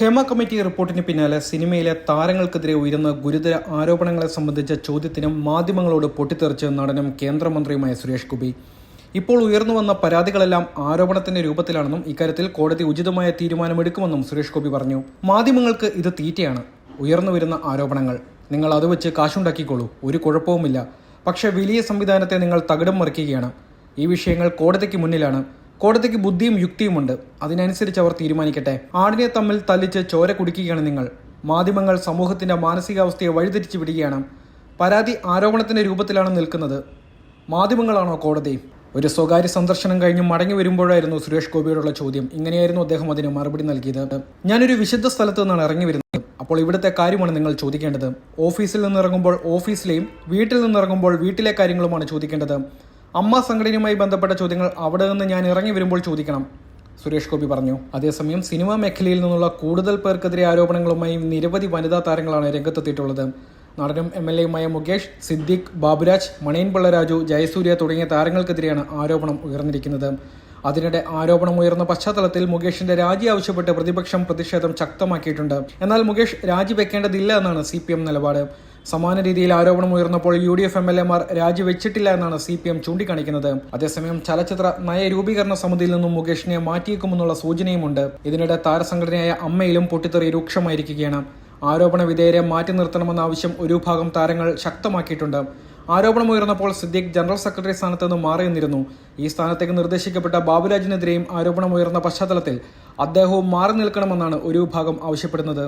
Hema committee റിപ്പോർട്ടിന് പിന്നാലെ സിനിമയിലെ താരങ്ങൾക്കെതിരെ ഉയരുന്ന ഗുരുതര ആരോപണങ്ങളെ സംബന്ധിച്ച ചോദ്യത്തിനും മാധ്യമങ്ങളോട് പൊട്ടിത്തെറിച്ച് നടനും കേന്ദ്രമന്ത്രിയുമായ സുരേഷ് ഗോപി. ഇപ്പോൾ ഉയർന്നു വന്ന പരാതികളെല്ലാം ആരോപണത്തിന്റെ രൂപത്തിലാണെന്നും ഇക്കാര്യത്തിൽ കോടതി ഉചിതമായ തീരുമാനമെടുക്കുമെന്നും സുരേഷ് ഗോപി പറഞ്ഞു. മാധ്യമങ്ങൾക്ക് ഇത് തീറ്റയാണ്. ഉയർന്നു വരുന്ന ആരോപണങ്ങൾ. നിങ്ങൾ അത് വെച്ച് കാശുണ്ടാക്കിക്കോളൂ. ഒരു കുഴപ്പവുമില്ല. പക്ഷേ വലിയ സംവിധാനത്തെ നിങ്ങൾ തകിടം മറിക്കുകയാണ്. ഈ വിഷയങ്ങൾ കോടതിക്ക് മുന്നിലാണ്. കോടതിക്ക് ബുദ്ധിയും യുക്തിയുമുണ്ട് അതിനനുസരിച്ച് അവർ തീരുമാനിക്കട്ടെ. ആടിനെ തമ്മിൽ തല്ലിച്ച് ചോര കുടിക്കുകയാണ് നിങ്ങൾ. മാധ്യമങ്ങൾ സമൂഹത്തിന്റെ മാനസികാവസ്ഥയെ വഴിതിരിച്ചു വിടുകയാണ്. പരാതി ആരോപണത്തിന്റെ രൂപത്തിലാണ് നിൽക്കുന്നത്. മാധ്യമങ്ങളാണോ കോടതി? ഒരു സ്വകാര്യ സന്ദർശനം കഴിഞ്ഞ് മടങ്ങി വരുമ്പോഴായിരുന്നു സുരേഷ് ഗോപിയോടുള്ള ചോദ്യം. ഇങ്ങനെയായിരുന്നു അദ്ദേഹം അതിന് മറുപടി നൽകിയത്. ഞാനൊരു വിശുദ്ധ സ്ഥലത്ത് നിന്നാണ് ഇറങ്ങി വരുന്നത്. അപ്പോൾ ഇവിടുത്തെ കാര്യമാണ് നിങ്ങൾ ചോദിക്കേണ്ടത്. ഓഫീസിൽ നിന്ന് ഇറങ്ങുമ്പോൾ ഓഫീസിലെയും വീട്ടിൽ നിന്ന് ഇറങ്ങുമ്പോൾ വീട്ടിലെ കാര്യങ്ങളുമാണ് ചോദിക്കേണ്ടത്. അമ്മ സംഘടനയുമായി ബന്ധപ്പെട്ട ചോദ്യങ്ങൾ അവിടെ നിന്ന് ഞാൻ ഇറങ്ങി വരുമ്പോൾ ചോദിക്കണം. സുരേഷ് ഗോപി പറഞ്ഞു അതേസമയം സിനിമാ മേഖലയിൽ നിന്നുള്ള കൂടുതൽ പേർക്കെതിരെ ആരോപണങ്ങളുമായി നിരവധി വനിതാ താരങ്ങളാണ് രംഗത്തെത്തിയിട്ടുള്ളത്. നടനും എം എൽ എയുമായ മുകേഷ് സിദ്ദിഖ് ബാബുരാജ് മണിയൻ പിള്ളരാജു ജയസൂര്യ തുടങ്ങിയ താരങ്ങൾക്കെതിരെയാണ് ആരോപണം ഉയർന്നിരിക്കുന്നത്. അതിനിടെ ആരോപണം ഉയർന്ന പശ്ചാത്തലത്തിൽ മുകേഷിന്റെ രാജി ആവശ്യപ്പെട്ട് പ്രതിപക്ഷം പ്രതിഷേധം ശക്തമാക്കിയിട്ടുണ്ട്. എന്നാൽ മുകേഷ് രാജിവെക്കേണ്ടതില്ല എന്നാണ് സി പി എം നിലപാട്. സമാന രീതിയിൽ ആരോപണം ഉയർന്നപ്പോൾ U D F M L എമാർ രാജിവെച്ചിട്ടില്ല എന്നാണ് സി പി എം ചൂണ്ടിക്കാണിക്കുന്നത്. അതേസമയം ചലച്ചിത്ര നയരൂപീകരണ സമിതിയിൽ നിന്നും മുകേഷിനെ മാറ്റിയേക്കുമെന്നുള്ള സൂചനയുമുണ്ട്. ഇതിനിടെ താരസംഘടനയായ അമ്മയിലും പൊട്ടിത്തെറി രൂക്ഷമായിരിക്കുകയാണ്. ആരോപണ വിധേയരെ മാറ്റി നിർത്തണമെന്ന ആവശ്യം ഒരു ഭാഗം താരങ്ങൾ ശക്തമാക്കിയിട്ടുണ്ട്. ആരോപണം ഉയർന്നപ്പോൾ സിദ്ദീഖ് ജനറൽ സെക്രട്ടറി സ്ഥാനത്ത് നിന്ന് മാറി നിന്നിരുന്നു ഈ സ്ഥാനത്തേക്ക് നിർദ്ദേശിക്കപ്പെട്ട ബാബുരാജിനെതിരെയും ആരോപണം ഉയർന്ന പശ്ചാത്തലത്തിൽ അദ്ദേഹവും മാറി നിൽക്കണമെന്നാണ് ഒരു വിഭാഗം ആവശ്യപ്പെടുന്നത്.